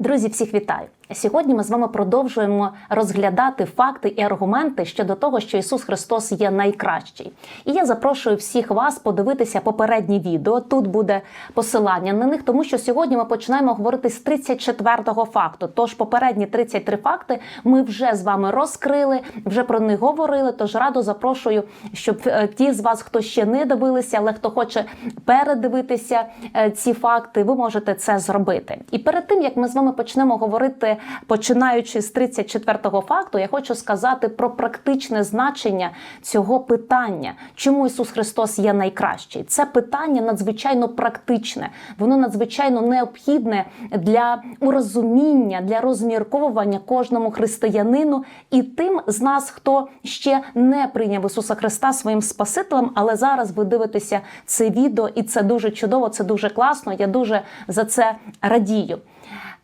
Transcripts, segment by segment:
Друзі, всіх вітаю! Сьогодні ми з вами продовжуємо розглядати факти і аргументи щодо того, що Ісус Христос є найкращий. І я запрошую всіх вас подивитися попередні відео. Тут буде посилання на них, тому що сьогодні ми починаємо говорити з 34-го факту. Тож попередні 33 факти ми вже з вами розкрили, вже про них говорили. Тож радо запрошую, щоб е, ті з вас, хто ще не дивилися, але хто хоче передивитися е, ці факти, ви можете це зробити. І перед тим як ми з вами почнемо говорити, починаючи з 34-го факту, я хочу сказати про практичне значення цього питання, чому Ісус Христос є найкращий. Це питання надзвичайно практичне, воно надзвичайно необхідне для урозуміння, для розмірковування кожному християнину і тим з нас, хто ще не прийняв Ісуса Христа своїм Спасителем, але зараз ви дивитеся це відео, і це дуже чудово, це дуже класно. Я дуже за це радію.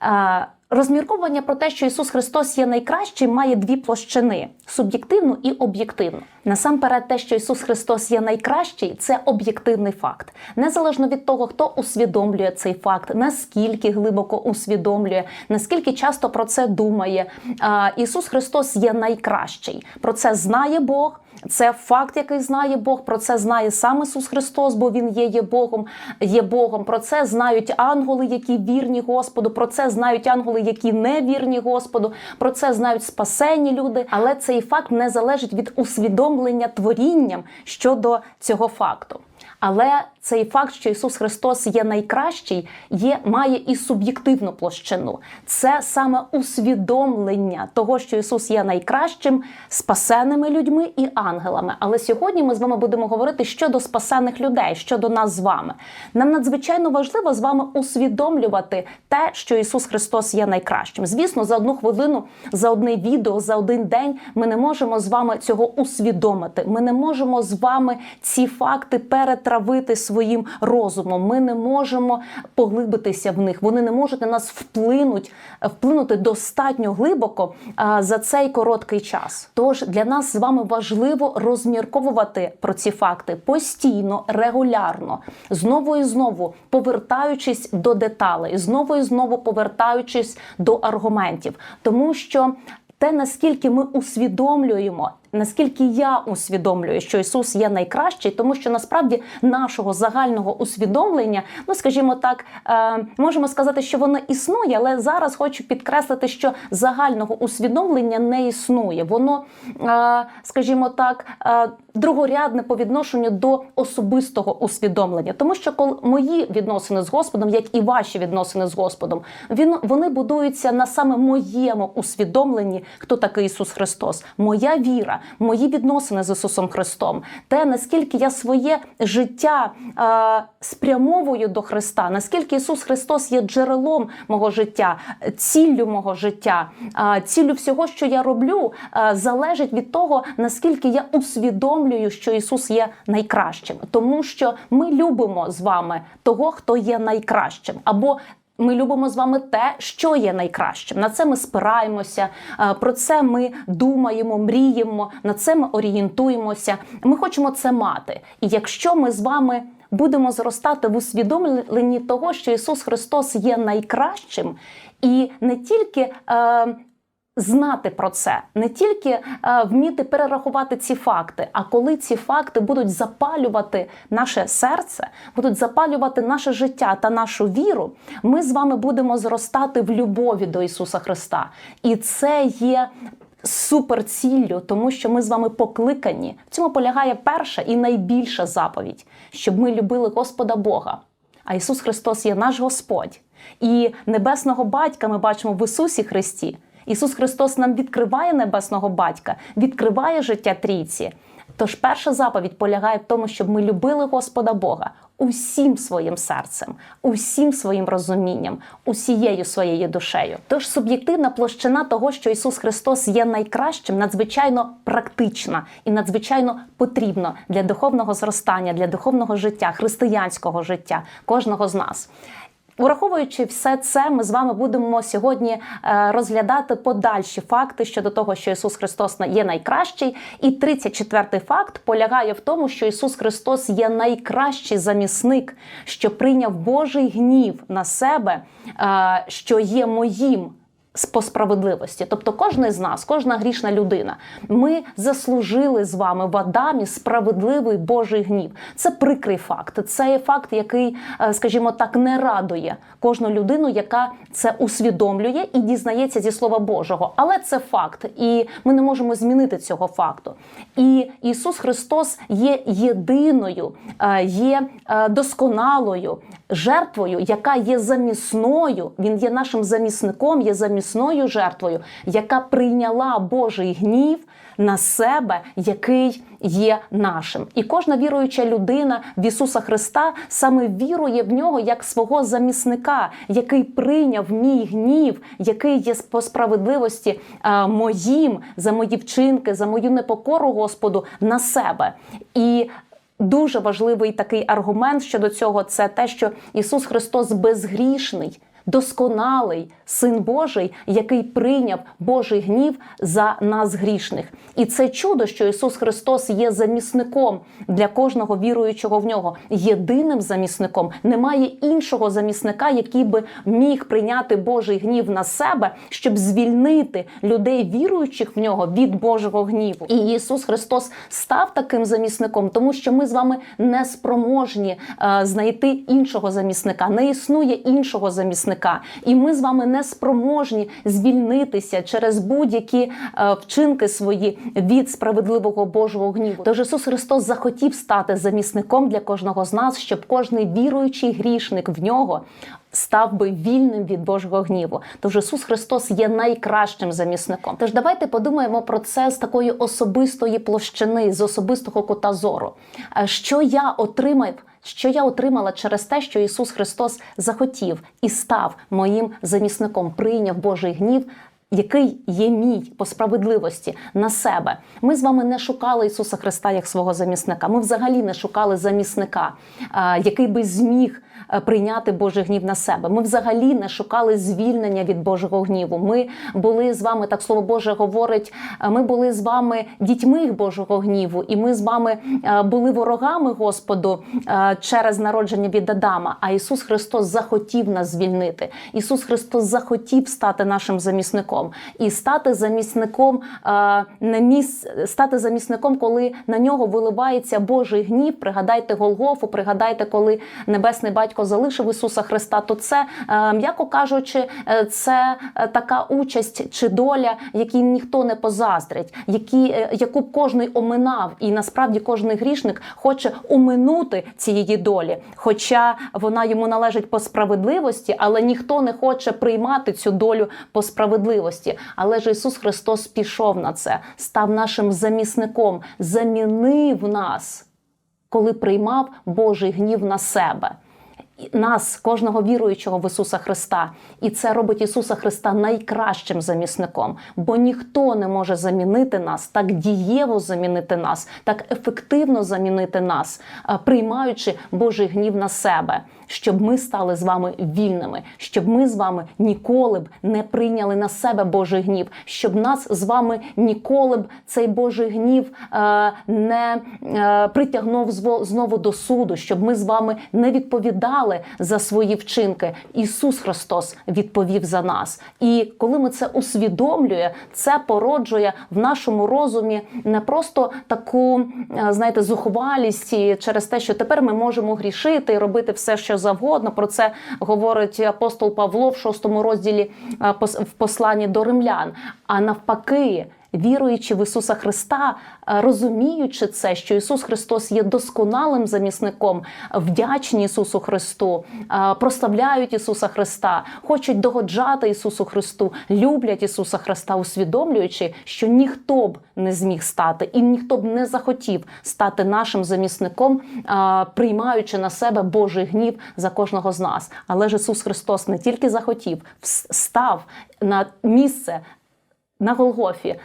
Е, Розмірковування про те, що Ісус Христос є найкращим, має дві площини суб'єктивну і об'єктивну. Насамперед, те, що Ісус Христос є найкращий, це об'єктивний факт. Незалежно від того, хто усвідомлює цей факт, наскільки глибоко усвідомлює, наскільки часто про це думає. Ісус Христос є найкращий. Про це знає Бог. Це факт, який знає Бог. Про це знає сам Ісус Христос, бо Він є, є Богом. Є Богом. Про це знають ангели, які вірні Господу. Про це знають ангели, які не вірні Господу. Про це знають спасені люди. Але цей факт не залежить від усвідомлення творінням щодо цього факту. Але цей факт, що Ісус Христос є найкращий, є, має і суб'єктивну площину. Це саме усвідомлення того, що Ісус є найкращим, спасеними людьми і ангелами. Але сьогодні ми з вами будемо говорити щодо спасених людей, щодо нас з вами. Нам надзвичайно важливо з вами усвідомлювати те, що Ісус Христос є найкращим. Звісно, за одну хвилину, за одне відео, за один день ми не можемо з вами цього усвідомити. Ми не можемо з вами ці факти перетравити своїм розумом. Ми не можемо поглибитися в них. Вони не можуть на нас вплинути, вплинути достатньо глибоко за цей короткий час. Тож для нас з вами важливо розмірковувати про ці факти постійно, регулярно, знову і знову повертаючись до деталей, знову і знову повертаючись до аргументів, тому що. Те, наскільки ми усвідомлюємо, наскільки я усвідомлюю, що Ісус є найкращий, тому що насправді нашого загального усвідомлення, ну скажімо так, е, можемо сказати, що воно існує, але зараз хочу підкреслити, що загального усвідомлення не існує. Воно, е, скажімо так, е, другорядне по відношенню до особистого усвідомлення, тому що коли мої відносини з Господом, як і ваші відносини з Господом, він вони будуються на саме моєму усвідомленні, хто такий Ісус Христос, моя віра, мої відносини з Ісусом Христом, те наскільки я своє життя е, спрямовую до Христа, наскільки Ісус Христос є джерелом мого життя, ціллю мого життя, е, ціллю всього, що я роблю, е, залежить від того, наскільки я усвідомлюю, що Ісус є найкращим, тому що ми любимо з вами того, хто є найкращим, або ми любимо з вами те, що є найкращим. На це ми спираємося, е, про це ми думаємо, мріємо, на це ми орієнтуємося. Ми хочемо це мати. І якщо ми з вами будемо зростати в усвідомленні того, що Ісус Христос є найкращим, і не тільки. Е, Знати про це не тільки е, вміти перерахувати ці факти, а коли ці факти будуть запалювати наше серце, будуть запалювати наше життя та нашу віру, ми з вами будемо зростати в любові до Ісуса Христа. І це є суперціллю, тому що ми з вами покликані. В цьому полягає перша і найбільша заповідь, щоб ми любили Господа Бога. А Ісус Христос є наш Господь. І небесного батька ми бачимо в Ісусі Христі. Ісус Христос нам відкриває небесного батька, відкриває життя трійці. Тож перша заповідь полягає в тому, щоб ми любили Господа Бога усім своїм серцем, усім своїм розумінням, усією своєю душею. Тож суб'єктивна площина того, що Ісус Христос є найкращим, надзвичайно практична і надзвичайно потрібна для духовного зростання, для духовного життя, християнського життя кожного з нас. Враховуючи все це, ми з вами будемо сьогодні е, розглядати подальші факти щодо того, що Ісус Христос є найкращий. І 34-й факт полягає в тому, що Ісус Христос є найкращий замісник, що прийняв Божий гнів на себе, е, що є моїм по справедливості. Тобто, кожен з нас, кожна грішна людина, ми заслужили з вами в Адамі справедливий Божий гнів. Це прикрий факт. Це є факт, який, е, скажімо так, не радує кожну людину, яка це усвідомлює і дізнається зі слова Божого. Але це факт, і ми не можемо змінити цього факту. І Ісус Христос є єдиною, е, є е, досконалою жертвою, яка є замісною. Він є нашим замісником, є замісною жертвою, яка прийняла Божий гнів на себе, який є нашим. І кожна віруюча людина в Ісуса Христа саме вірує в нього як свого замісника, який прийняв мій гнів, який є по справедливості е, моїм за мої вчинки, за мою непокору Господу на себе. І Дуже важливий такий аргумент щодо цього це те, що Ісус Христос безгрішний, досконалий син Божий, який прийняв Божий гнів за нас грішних. І це чудо, що Ісус Христос є замісником для кожного віруючого в нього, єдиним замісником. Немає іншого замісника, який би міг прийняти Божий гнів на себе, щоб звільнити людей, віруючих в нього від Божого гніву. І Ісус Христос став таким замісником, тому що ми з вами не спроможні е, знайти іншого замісника. Не існує іншого замісника, і ми з вами не спроможні звільнитися через будь-які е, вчинки свої від справедливого Божого гніву. Тож Ісус Христос захотів стати замісником для кожного з нас, щоб кожний віруючий грішник в нього. Став би вільним від Божого гніву. Тож Ісус Христос є найкращим замісником. Тож давайте подумаємо про це з такої особистої площини, з особистого кота зору. Е, Що я отримав? Що я отримала через те, що Ісус Христос захотів і став моїм замісником, прийняв Божий гнів. Який є мій по справедливості на себе? Ми з вами не шукали Ісуса Христа як свого замісника. Ми взагалі не шукали замісника, який би зміг прийняти Божий гнів на себе. Ми взагалі не шукали звільнення від Божого гніву. Ми були з вами, так слово Боже говорить. Ми були з вами дітьми Божого гніву, і ми з вами були ворогами Господу через народження від Адама. А Ісус Христос захотів нас звільнити. Ісус Христос захотів стати нашим замісником і стати замісником на міс... стати замісником, коли на нього виливається Божий гнів. Пригадайте Голгофу, пригадайте, коли небесний батько батько залишив Ісуса Христа, то це, е, м'яко кажучи, е, це е, така участь чи доля, якій ніхто не позаздрить, які, яку б кожний оминав, і насправді кожний грішник хоче оминути цієї долі, хоча вона йому належить по справедливості, але ніхто не хоче приймати цю долю по справедливості. Але ж Ісус Христос пішов на це, став нашим замісником, замінив нас, коли приймав Божий гнів на себе нас, кожного віруючого в Ісуса Христа, і це робить Ісуса Христа найкращим замісником, бо ніхто не може замінити нас, так дієво замінити нас, так ефективно замінити нас, приймаючи Божий гнів на себе, щоб ми стали з вами вільними, щоб ми з вами ніколи б не прийняли на себе Божий гнів, щоб нас з вами ніколи б цей Божий гнів е, не е, притягнув знову до суду, щоб ми з вами не відповідали відповідали за свої вчинки. Ісус Христос відповів за нас. І коли ми це усвідомлює, це породжує в нашому розумі не просто таку, е, знаєте, зухвалість через те, що тепер ми можемо грішити і робити все, що завгодно. Про це говорить апостол Павло в шостому розділі е, в посланні до римлян. А навпаки віруючи в Ісуса Христа, е, розуміючи це, що Ісус Христос є досконалим замісником, вдячні Ісусу Христу, е, прославляють Ісуса Христа, хочуть догоджати Ісусу Христу, люблять Ісуса Христа, усвідомлюючи, що ніхто б не зміг стати, і ніхто б не захотів стати нашим замісником, е, приймаючи на себе Божий гнів за кожного з нас. Але ж Ісус Христос не тільки захотів, став на місце. На Голгофі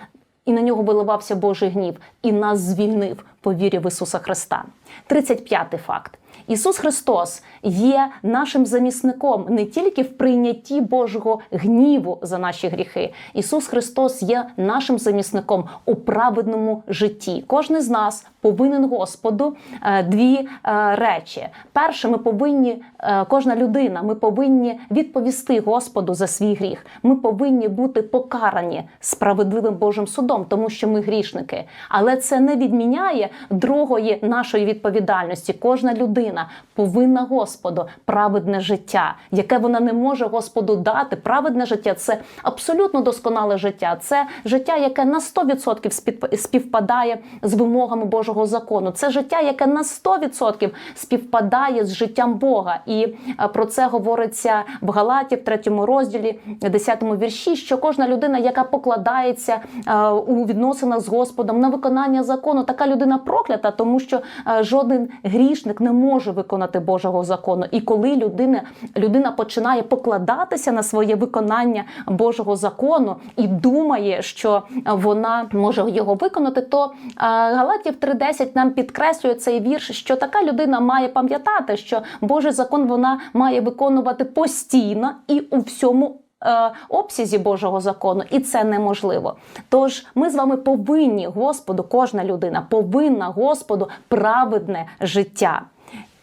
і на нього виливався Божий гнів, і нас звільнив по вірі в Ісуса Христа. 35 факт. Ісус Христос є нашим замісником не тільки в прийнятті Божого гніву за наші гріхи. Ісус Христос є нашим замісником у праведному житті. Кожен з нас повинен Господу е, дві е, речі. Перше, ми повинні, е, кожна людина, ми повинні відповісти Господу за свій гріх. Ми повинні бути покарані справедливим Божим судом, тому що ми грішники. Але це не відміняє другої нашої відповідальності. Кожна людина повинна Господу праведне життя, яке вона не може Господу дати. Праведне життя це абсолютно досконале життя. Це життя, яке на 100% спів- співпадає з вимогами Божого закону. Це життя, яке на 100% співпадає з життям Бога. І е, про це говориться в Галаті, в третьому розділі, 10 вірші, що кожна людина, яка покладається е, у відносинах з Господом на виконання закону, така людина проклята, тому що е, жоден грішник не може виконати Божого закону. І коли людина, людина починає покладатися на своє виконання Божого закону і думає, що вона може його виконати, то Галатів 3.10 нам підкреслює цей вірш, що така людина має пам'ятати, що Божий закон вона має виконувати постійно і у всьому. е, Обсязі Божого закону, і це неможливо. Тож ми з вами повинні Господу, кожна людина повинна Господу праведне життя.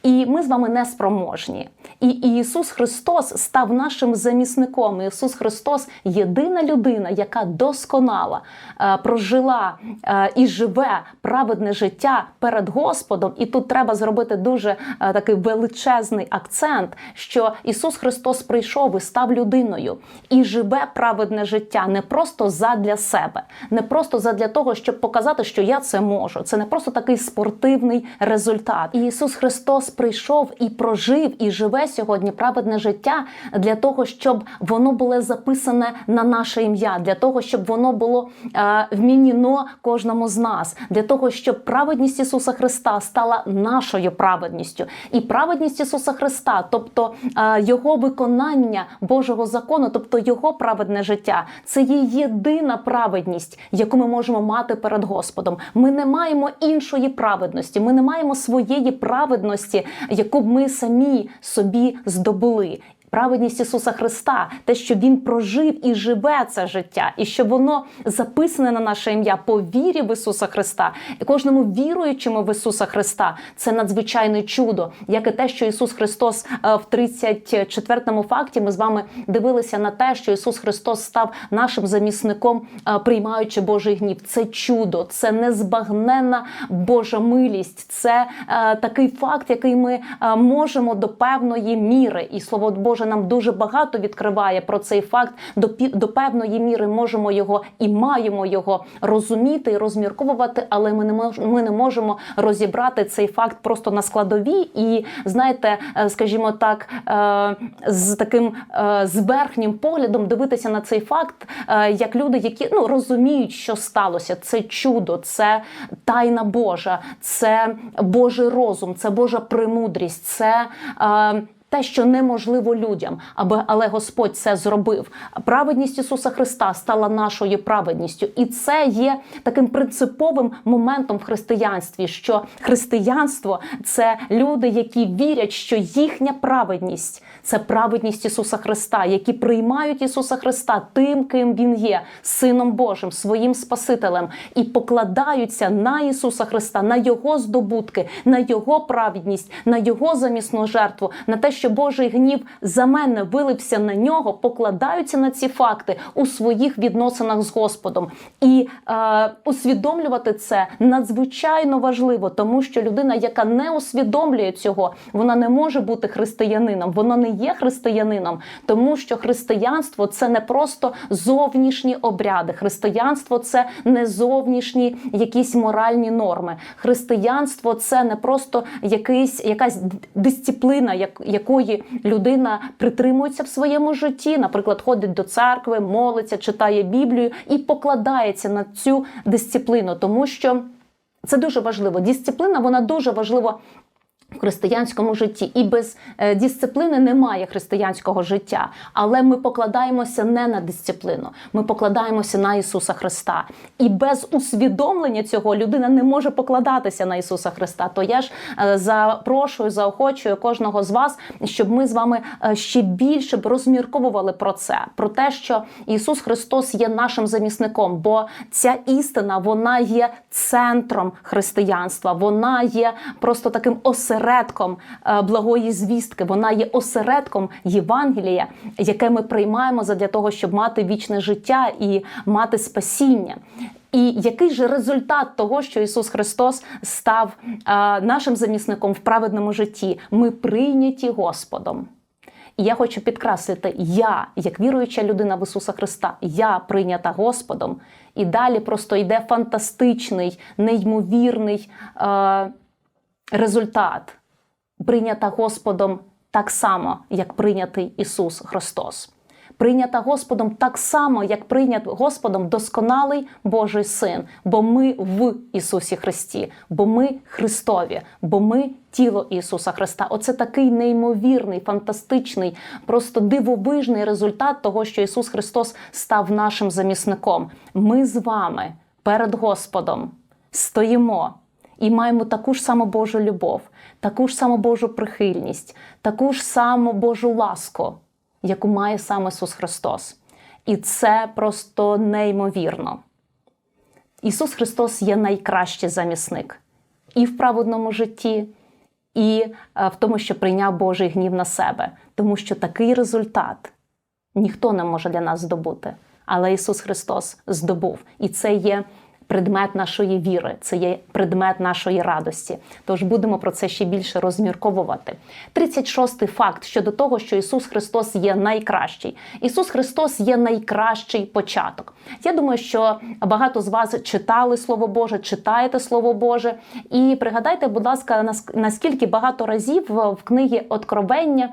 І ми з вами неспроможні. І Ісус Христос став нашим замісником. Ісус Христос єдина людина, яка досконала е, прожила е, і живе праведне життя перед Господом. І тут треба зробити дуже е, такий величезний акцент, що Ісус Христос прийшов і став людиною і живе праведне життя не просто задля себе, не просто задля того, щоб показати, що я це можу. Це не просто такий спортивний результат. Ісус Христос прийшов і прожив, і живе сьогодні праведне життя для того, щоб воно було записане на наше ім'я, для того, щоб воно було е, вмініно кожному з нас, для того, щоб праведність Ісуса Христа стала нашою праведністю. І праведність Ісуса Христа, тобто е, Його виконання Божого закону, тобто Його праведне життя, це є єдина праведність, яку ми можемо мати перед Господом. Ми не маємо іншої праведності, ми не маємо своєї праведності, яку б ми самі собі здобули. Праведність Ісуса Христа, те, що Він прожив і живе це життя, і що воно записане на наше ім'я по вірі в Ісуса Христа, і кожному віруючому в Ісуса Христа це надзвичайне чудо, як і те, що Ісус Христос е, в 34-му факті ми з вами дивилися на те, що Ісус Христос став нашим замісником, е, приймаючи Божий гнів. Це чудо, це незбагненна Божа милість, це е, такий факт, який ми можемо до певної міри, і слово Боже нам дуже багато відкриває про цей факт. До до певної міри можемо його і маємо його розуміти і розмірковувати, але ми не мож, ми не можемо розібрати цей факт просто на складові і знаєте, е, скажімо так, е, з таким е, з верхнім поглядом дивитися на цей факт, як люди, які ну розуміють, що сталося. Це чудо, це тайна Божа, це Божий розум, це Божа премудрість, це. Те, що неможливо людям, аби але Господь це зробив. Праведність Ісуса Христа стала нашою праведністю, і це є таким принциповим моментом в християнстві, що християнство це люди, які вірять, що їхня праведність це праведність Ісуса Христа, які приймають Ісуса Христа тим, ким Він є, Сином Божим, своїм Спасителем, і покладаються на Ісуса Христа, на Його здобутки, на Його праведність, на Його замісну жертву, на те, що Божий гнів за мене вилився на нього, покладаються на ці факти у своїх відносинах з Господом. І е, усвідомлювати це надзвичайно важливо, тому що людина, яка не усвідомлює цього, вона не може бути християнином, вона не є християнином, тому що християнство це не просто зовнішні обряди. Християнство це не зовнішні якісь моральні норми. Християнство це не просто якийсь якась дисципліна, як, якої людина притримується в своєму житті, наприклад, ходить до церкви, молиться, читає Біблію і покладається на цю дисципліну, тому що це дуже важливо. Дисципліна вона дуже важлива в християнському житті, і без е, дисципліни немає християнського життя. Але ми покладаємося не на дисципліну, ми покладаємося на Ісуса Христа. І без усвідомлення цього людина не може покладатися на Ісуса Христа. То я ж е, запрошую, заохочую кожного з вас, щоб ми з вами е, ще більше б розмірковували про це, про те, що Ісус Христос є нашим замісником, бо ця істина вона є центром християнства, вона є просто таким осередком е, благої звістки, вона є осередком Євангелія, яке ми приймаємо задля того, щоб мати вічне життя і мати спасіння. І який же результат того, що Ісус Христос став е, нашим замісником в праведному житті? Ми прийняті Господом. І я хочу підкреслити, я, як віруюча людина в Ісуса Христа, я прийнята Господом. І далі просто йде фантастичний, неймовірний е, результат. Прийнята Господом так само, як прийнятий Ісус Христос. Прийнята Господом так само, як прийнят Господом досконалий Божий Син, бо ми в Ісусі Христі, бо ми Христові, бо ми тіло Ісуса Христа. Оце такий неймовірний, фантастичний, просто дивовижний результат того, що Ісус Христос став нашим замісником. Ми з вами перед Господом стоїмо і маємо таку ж саму Божу любов, таку ж саму Божу прихильність, таку ж саму Божу ласку, яку має сам Ісус Христос. І це просто неймовірно. Ісус Христос є найкращий замісник і в праведному житті, і е, в тому, що прийняв Божий гнів на себе, тому що такий результат ніхто не може для нас здобути. Але Ісус Христос здобув. І це є предмет нашої віри, це є предмет нашої радості. Тож будемо про це ще більше розмірковувати. 36-й факт щодо того, що Ісус Христос є найкращий. Ісус Христос є найкращий початок. Я думаю, що багато з вас читали Слово Боже, читаєте Слово Боже. І пригадайте, будь ласка, нас- наскільки багато разів в книгі Откровення.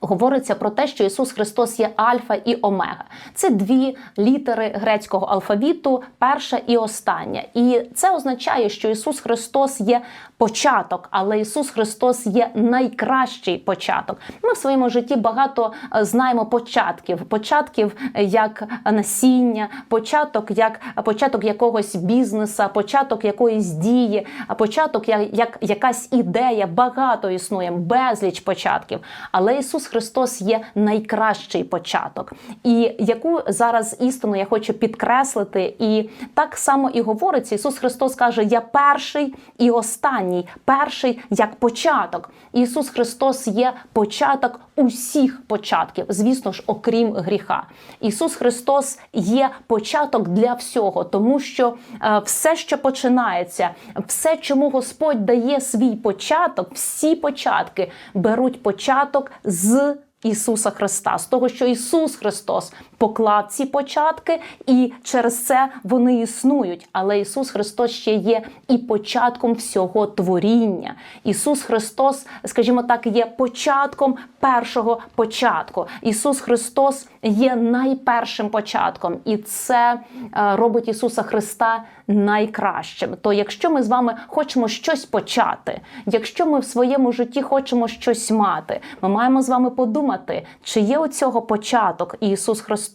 Говориться про те, що Ісус Христос є Альфа і Омега. Це дві літери грецького алфавіту, перша і остання. І це означає, що Ісус Христос є початок, але Ісус Христос є найкращий початок. Ми в своєму житті багато е, знаємо початків, початків е, як насіння, початок як початок якогось бізнеса, початок якоїсь дії, початок як, як якась ідея. Багато існує, безліч початків. Але Ісус Христос є найкращий початок. І яку зараз істину я хочу підкреслити, і так само і говориться. Ісус Христос каже: Я перший і останній, перший як початок. Ісус Христос є початок усіх початків, звісно ж, окрім гріха. Ісус Христос є початок для всього, тому що е, все, що починається, все, чому Господь дає свій початок, всі початки беруть початок з. Ісуса Христа, з того, що Ісус Христос поклав ці початки, і через це вони існують. Але Ісус Христос ще є і початком всього творіння. Ісус Христос, скажімо так, є початком першого початку. Ісус Христос є найпершим початком, і це е, робить Ісуса Христа найкращим. То якщо ми з вами хочемо щось почати, якщо ми в своєму житті хочемо щось мати, ми маємо з вами подумати, чи є у цього початок Ісус Христос,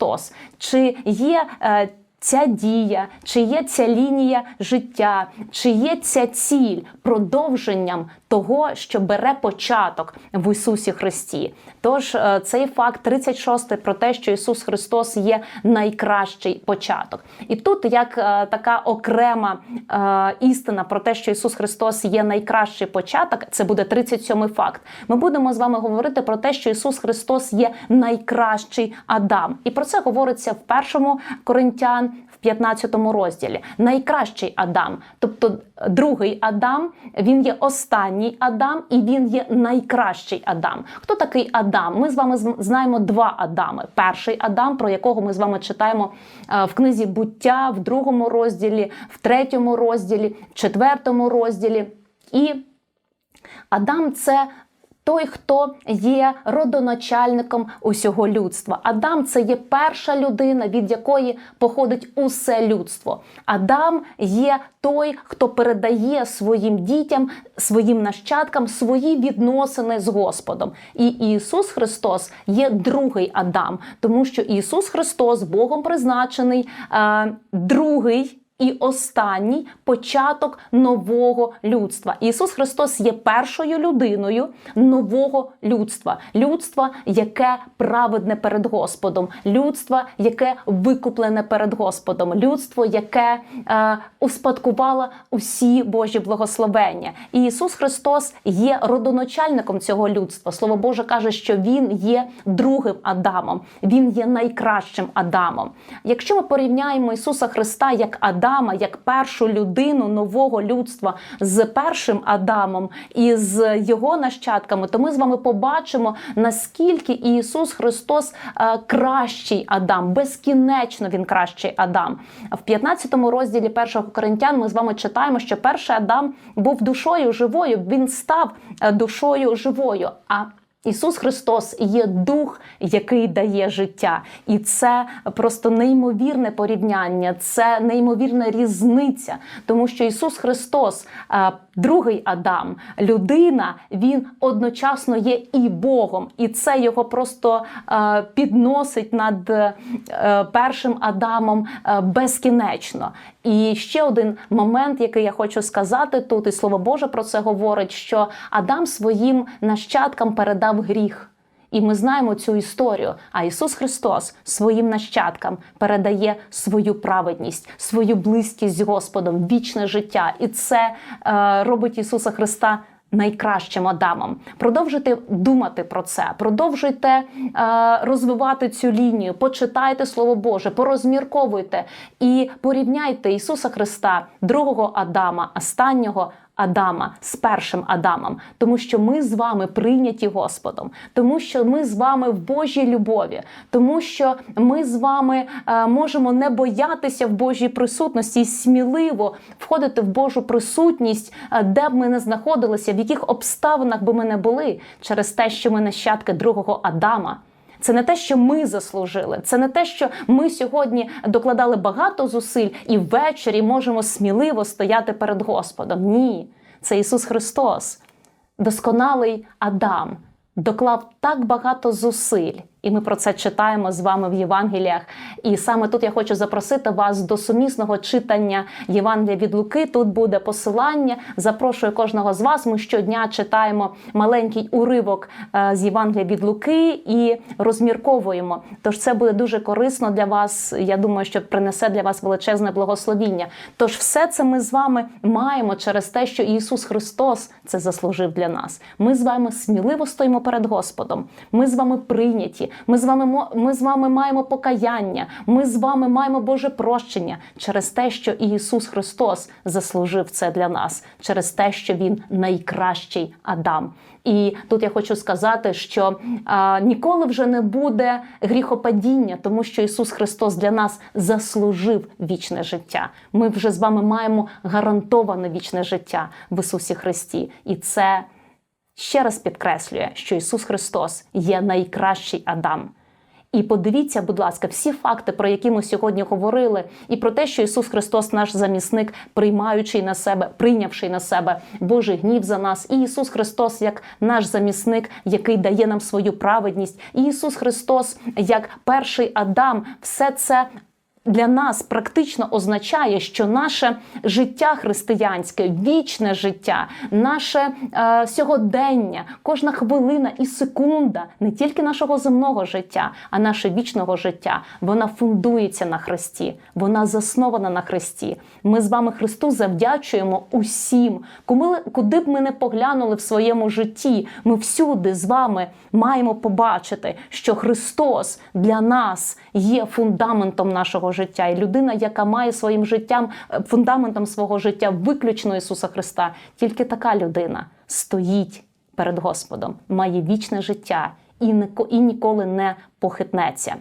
чи є. е, Ця дія, чи є ця лінія життя, чи є ця ціль продовженням того, що бере початок в Ісусі Христі. Тож е, цей факт 36 про те, що Ісус Христос є найкращий початок. І тут як е, така окрема е, істина про те, що Ісус Христос є найкращий початок, це буде 37 факт. Ми будемо з вами говорити про те, що Ісус Христос є найкращий Адам. І про це говориться в першому Коринтян. В 15 розділі найкращий Адам, тобто другий Адам, він є останній Адам і він є найкращий Адам. Хто такий Адам? Ми з вами знаємо два Адами. Перший Адам, про якого ми з вами читаємо е, в книзі буття, в другому розділі, в третьому розділі, в четвертому розділі. І Адам це той, хто є родоначальником усього людства. Адам це є перша людина, від якої походить усе людство. Адам є той, хто передає своїм дітям, своїм нащадкам свої відносини з Господом. І Ісус Христос є другий Адам, тому що Ісус Христос Богом призначений е, другий. І останній початок нового людства. Ісус Христос є першою людиною нового людства, людства, яке праведне перед Господом, людства, яке викуплене перед Господом, людство, яке е, успадкувало усі Божі благословення. І Ісус Христос є родоначальником цього людства. Слово Боже каже, що Він є другим Адамом, Він є найкращим Адамом. Якщо ми порівняємо Ісуса Христа як Адама, як першу людину нового людства з першим Адамом і з його нащадками, то ми з вами побачимо, наскільки Ісус Христос е, кращий Адам, безкінечно він кращий Адам. В 15 розділі першого Коринтян ми з вами читаємо, що перший Адам був душою живою, він став е, душою живою. А Ісус Христос є дух, який дає життя, і це просто неймовірне порівняння, це неймовірна різниця, тому що Ісус Христос, е, другий Адам, людина, він одночасно є і Богом, і це його просто е, підносить над е, першим Адамом безкінечно. І ще один момент, який я хочу сказати тут, і слово Боже про це говорить: що Адам своїм нащадкам передав гріх. І ми знаємо цю історію. А Ісус Христос своїм нащадкам передає свою праведність, свою близькість з Господом, вічне життя. І це е, робить Ісуса Христа. Найкращим Адамом. Продовжуйте думати про це, продовжуйте е, розвивати цю лінію, почитайте Слово Боже, порозмірковуйте і порівняйте Ісуса Христа, другого Адама, останнього Адама з першим Адамом, тому що ми з вами прийняті Господом, тому що ми з вами в Божій любові, тому що ми з вами е, можемо не боятися в Божій присутності і сміливо входити в Божу присутність, е, де б ми не знаходилися, в яких обставинах би ми не були, через те, що ми нащадки другого Адама. Це не те, що ми заслужили, це не те, що ми сьогодні докладали багато зусиль і ввечері можемо сміливо стояти перед Господом. Ні, це Ісус Христос, досконалий Адам, доклав так багато зусиль. І ми про це читаємо з вами в Євангеліях. І саме тут я хочу запросити вас до сумісного читання Євангелія від Луки. Тут буде посилання. Запрошую кожного з вас. Ми щодня читаємо маленький уривок е, з Євангелія від Луки і розмірковуємо. Тож це буде дуже корисно для вас. Я думаю, що принесе для вас величезне благословіння. Тож, все це ми з вами маємо через те, що Ісус Христос це заслужив для нас. Ми з вами сміливо стоїмо перед Господом. Ми з вами прийняті. Ми з вами ми з вами маємо покаяння. Ми з вами маємо Боже прощення через те, що Ісус Христос заслужив це для нас, через те, що Він найкращий Адам. І тут я хочу сказати, що а, ніколи вже не буде гріхопадіння, тому що Ісус Христос для нас заслужив вічне життя. Ми вже з вами маємо гарантоване вічне життя в Ісусі Христі, і це ще раз підкреслює, що Ісус Христос є найкращий Адам. І подивіться, будь ласка, всі факти, про які ми сьогодні говорили, і про те, що Ісус Христос, наш замісник, приймаючий на себе, прийнявши на себе Божий гнів за нас, і Ісус Христос як наш замісник, який дає нам свою праведність, і Ісус Христос як перший Адам, все це для нас практично означає, що наше життя християнське, вічне життя, наше е, сьогодення, кожна хвилина і секунда не тільки нашого земного життя, а наше вічного життя, вона фундується на Христі, вона заснована на Христі. Ми з вами Христу завдячуємо усім, куди б ми не поглянули в своєму житті. Ми всюди з вами маємо побачити, що Христос для нас є фундаментом нашого життя, і людина, яка має своїм життям е, фундаментом свого життя виключно Ісуса Христа, тільки така людина стоїть перед Господом, має вічне життя і і ніколи не похитнеться.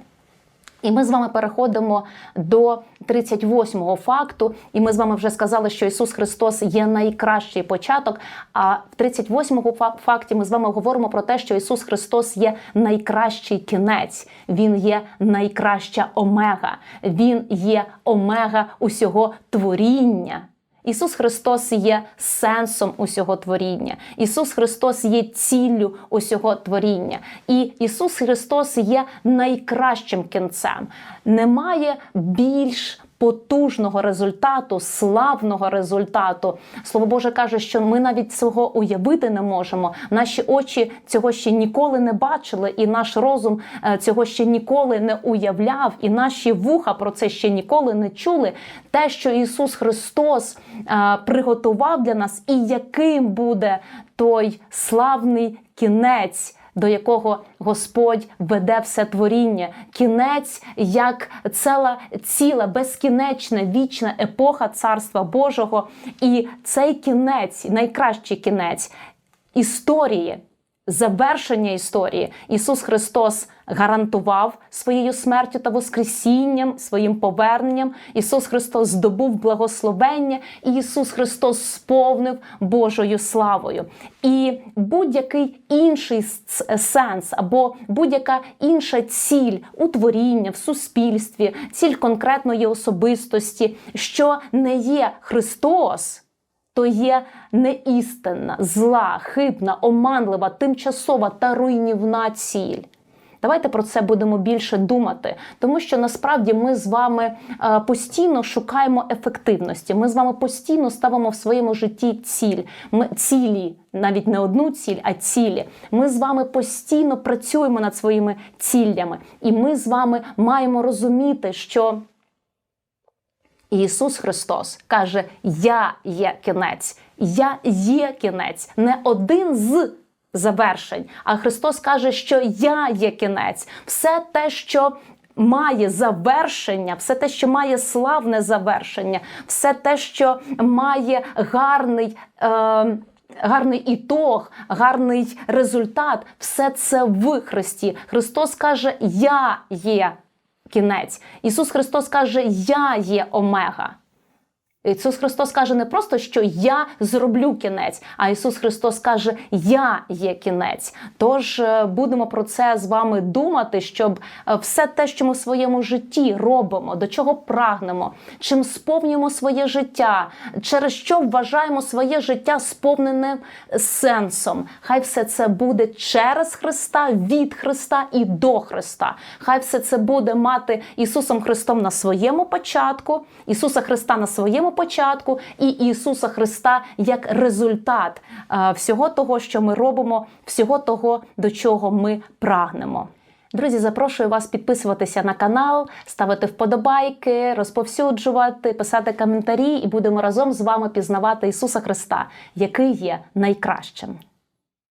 І ми з вами переходимо до 38-го факту. І ми з вами вже сказали, що Ісус Христос є найкращий початок. А в 38-му фа- факті ми з вами говоримо про те, що Ісус Христос є найкращий кінець. Він є найкраща омега. Він є омега усього творіння. Ісус Христос є сенсом усього творіння. Ісус Христос є ціллю усього творіння. І Ісус Христос є найкращим кінцем. Немає більш потужного результату, славного результату. Слово Боже каже, що ми навіть цього уявити не можемо. Наші очі цього ще ніколи не бачили, і наш розум е, цього ще ніколи не уявляв, і наші вуха про це ще ніколи не чули. Те, що Ісус Христос е, приготував для нас, і яким буде той славний кінець до якого Господь веде все творіння, кінець як ціла, ціла безкінечна вічна епоха Царства Божого. І цей кінець, найкращий кінець історії. Завершення історії Ісус Христос гарантував своєю смертю та воскресінням, своїм поверненням. Ісус Христос здобув благословення, і Ісус Христос сповнив Божою славою. І будь-який інший сенс або будь-яка інша ціль у творіння, в суспільстві, ціль конкретної особистості, що не є Христос то є неістинна, зла, хибна, оманлива, тимчасова та руйнівна ціль. Давайте про це будемо більше думати, тому що насправді ми з вами е, постійно шукаємо ефективності. Ми з вами постійно ставимо в своєму житті ціль. Ми цілі, навіть не одну ціль, а цілі. Ми з вами постійно працюємо над своїми цілями, і ми з вами маємо розуміти, що. Ісус Христос каже: Я є кінець, я є кінець, не один з завершень. А Христос каже, що я є кінець, все те, що. Має завершення, все те, що має славне завершення, все те, що має гарний, е, гарний ітог, гарний результат, все це в Христі. Христос каже: Я є кінець. Ісус Христос каже: Я є омега. Ісус Христос каже не просто, що я зроблю кінець, а Ісус Христос каже, Я є кінець. Тож е, будемо про це з вами думати, щоб е, все те, що ми в своєму житті робимо, до чого прагнемо, чим сповнюємо своє життя, через що вважаємо своє життя сповненим сенсом. Хай все це буде через Христа, від Христа і до Христа. Хай все це буде мати Ісусом Христом на своєму початку, Ісуса Христа на своєму початку і Ісуса Христа як результат е, всього того, що ми робимо, всього того, до чого ми прагнемо. Друзі, запрошую вас підписуватися на канал, ставити вподобайки, розповсюджувати, писати коментарі, і будемо разом з вами пізнавати Ісуса Христа, який є найкращим.